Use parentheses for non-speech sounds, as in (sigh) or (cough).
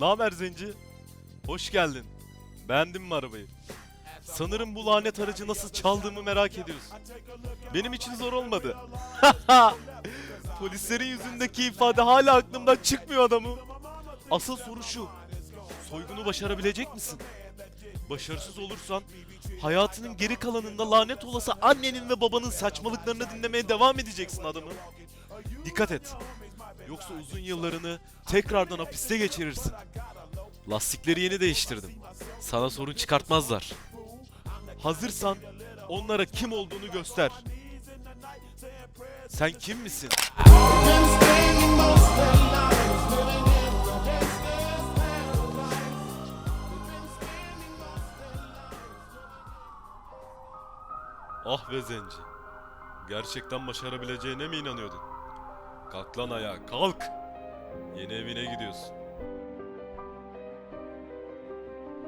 Ne haber Zenci? Hoş geldin. Beğendin mi arabayı? Sanırım bu lanet aracı nasıl çaldığımı merak ediyorsun. Benim için zor olmadı. (laughs) Polislerin yüzündeki ifade hala aklımdan çıkmıyor adamım. Asıl soru şu. Soygunu başarabilecek misin? Başarısız olursan hayatının geri kalanında lanet olası annenin ve babanın saçmalıklarını dinlemeye devam edeceksin adamım. Dikkat et. Yoksa uzun yıllarını tekrardan hapiste geçirirsin. Lastikleri yeni değiştirdim. Sana sorun çıkartmazlar. Hazırsan onlara kim olduğunu göster. Sen kim misin? Ah be zenci. Gerçekten başarabileceğine mi inanıyordun? Kalk lan ayağa kalk. Yeni evine gidiyorsun.